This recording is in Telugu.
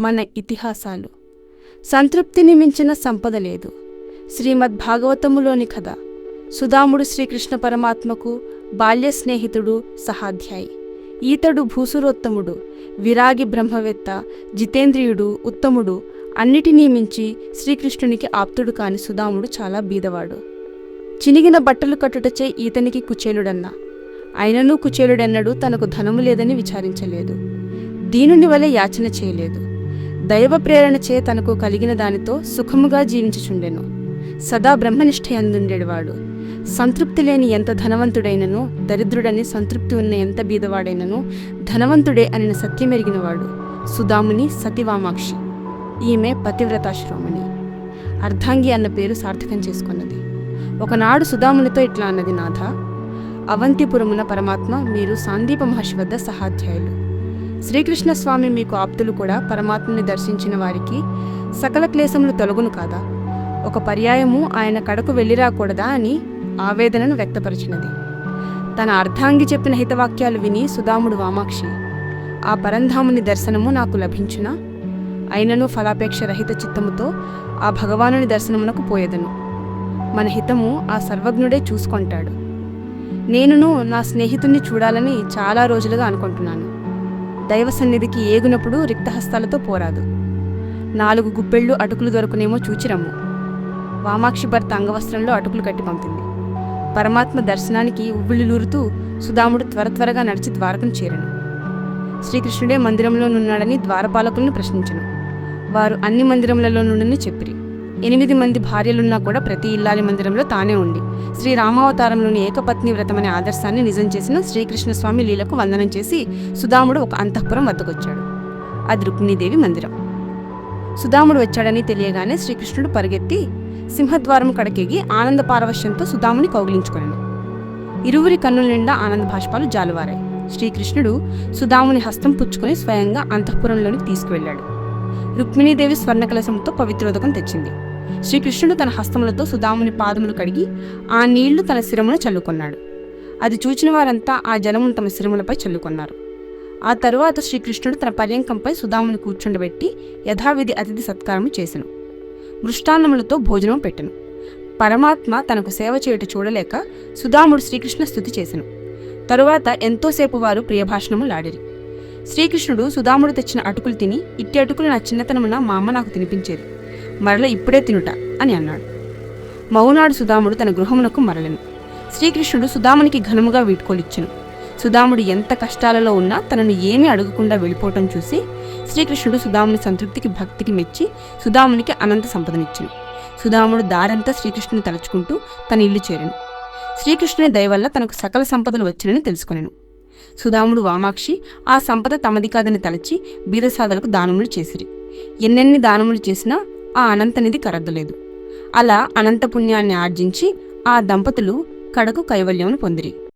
మన ఇతిహాసాలు. సంతృప్తిని మించిన సంపద లేదు. శ్రీమద్ భాగవతములోని కథ. సుధాముడు శ్రీకృష్ణ పరమాత్మకు బాల్య స్నేహితుడు సహాధ్యాయి. ఈతడు భూసురోత్తముడు విరాగి బ్రహ్మవేత్త జితేంద్రియుడు ఉత్తముడు అన్నిటినీ మించి శ్రీకృష్ణునికి ఆప్తుడు కాని సుధాముడు చాలా బీదవాడు. చినిగిన బట్టలు కట్టుటచే ఈతనికి కుచేలుడన్నా. అయినను కుచేలుడెన్నడు తనకు ధనము లేదని విచారించలేదు. దీనుని వలె యాచన చేయలేదు. దైవ ప్రేరణచే తనకు కలిగిన దానితో సుఖముగా జీవించుచుండెను. సదా బ్రహ్మనిష్ట అందుండేవాడు సంతృప్తి లేని ఎంత ధనవంతుడైనను దరిద్రుడని సంతృప్తి ఉన్న ఎంత బీదవాడైనను ధనవంతుడే అనిన సత్యమెరిగినవాడు సుధాముని సతివామాక్షి. ఈమె పతివ్రతాశ్రోమణి. అర్ధాంగి అన్న పేరు సార్థకం చేసుకున్నది. ఒకనాడు సుధామునితో ఇట్లా అన్నది నాథ అవంతిపురమున పరమాత్మ మీరు సాందీప మహర్షి వద్ద సహాధ్యాయులు. శ్రీకృష్ణ స్వామి మీకు ఆప్తులు కూడా పరమాత్మని దర్శించిన వారికి సకల క్లేశములు తొలగును కాదా? ఒక పర్యాయము ఆయన కడకు వెళ్ళిరాకూడదా అని ఆవేదనను వ్యక్తపరిచినది. తన అర్ధాంగి చెప్పిన హితవాక్యాలు విని సుధాముడు వామాక్షి ఆ పరంధాముని దర్శనము నాకు లభించునా? అయినను ఫలాపేక్ష రహిత చిత్తముతో ఆ భగవానుని దర్శనమునకు పోయేదను. మన హితము ఆ సర్వజ్ఞుడే చూసుకుంటాడు. నేనును నా స్నేహితుణ్ణి చూడాలని చాలా రోజులుగా అనుకుంటున్నాను. దైవ సన్నిధికి ఏగునప్పుడు రిక్తహస్తాలతో పోరాదు. నాలుగు గుప్పెళ్ళు అటుకులు దొరకునేమో చూచిరమ్ము. వామాక్షి భర్త అంగవస్త్రంలో అటుకులు కట్టి పంపింది. పరమాత్మ దర్శనానికి ఉవ్విళ్ళూరుతూ సుధాముడు త్వర త్వరగా నడిచి ద్వారకను చేరను. శ్రీకృష్ణుడే మందిరంలోనున్నాడని ద్వారపాలకులను ప్రశ్నించను. వారు అన్ని మందిరములలో నుండి చెప్పిరి. ఎనిమిది మంది భార్యలున్నా కూడా ప్రతి ఇల్లాలి మందిరంలో తానే ఉండి. శ్రీ రామావతారంలోని ఏకపత్ని వ్రతం అనే ఆదర్శాన్ని నిజం చేసిన శ్రీకృష్ణ స్వామి లీలకు వందనం చేసి సుధాముడు ఒక అంతఃపురం వద్దకొచ్చాడు. అది రుక్మిణీదేవి మందిరం. సుధాముడు వచ్చాడని తెలియగానే శ్రీకృష్ణుడు పరిగెత్తి సింహద్వారం కడకెగి ఆనంద పారవశ్యంతో సుధాముని కౌగిలించుకున్నాడు ఇరువురి కన్నుల నిండా ఆనంద భాష్పాలు జాలువారాయి. శ్రీకృష్ణుడు సుధాముని హస్తం పుచ్చుకొని స్వయంగా అంతఃపురంలోనికి తీసుకువెళ్ళాడు. రుక్మిణీదేవి స్వర్ణకలశంతో పవిత్రోదకం తెచ్చింది. శ్రీకృష్ణుడు తన హస్తములతో సుధాముని పాదములు కడిగి ఆ నీళ్ళు తన శిరమున చల్లుకొన్నాడు. అది చూచిన వారంతా ఆ జలమును తమ శిరములపై చల్లుకొన్నారు. ఆ తరువాత శ్రీకృష్ణుడు తన పర్యంకంపై సుధాముని కూర్చుండబెట్టి యథావిధి అతిథి సత్కారము చేసెను. మృష్టాన్నములతో భోజనం పెట్టెను. పరమాత్మ తనకు సేవ చేయుట చూడలేక సుధాముడు శ్రీకృష్ణ స్థుతి చేసెను. తరువాత ఎంతోసేపు వారు ప్రియభాషణములాడిరి శ్రీకృష్ణుడు సుధాముడు తెచ్చిన అటుకులు తిని ఇట్టి అటుకులు నా చిన్నతనమున మా అమ్మ నాకు తినిపించేది. మరల ఇప్పుడే తినుట అని అన్నాడు. మౌనాడు సుధాముడు తన గృహమునకు మరలెను శ్రీకృష్ణుడు సుధామునికి ఘనముగా వీడ్కోలిచ్చెను. సుధాముడు ఎంత కష్టాలలో ఉన్నా తనను ఏమీ అడగకుండా వెళ్ళిపోవటం చూసి శ్రీకృష్ణుడు సుధాముని సంతృప్తికి భక్తికి మెచ్చి సుధామునికి అనంత సంపదనిచ్చెను. సుధాముడు దారంతా శ్రీకృష్ణుని తలుచుకుంటూ తన ఇల్లు చేరాను. శ్రీకృష్ణుని దయవల్ల తనకు సకల సంపదలు వచ్చినని తెలుసుకొనెను. సుధాముడు వామాక్షి ఆ సంపద తమది కాదని తలచి బీదసాదలకు దానములు చేసిరి. ఎన్నెన్ని దానములు చేసినా ఆ అనంతనిధి కరద్దలేదు అలా అనంత పుణ్యాన్ని ఆర్జించి ఆ దంపతులు కడకు కైవల్యమును పొందిరి.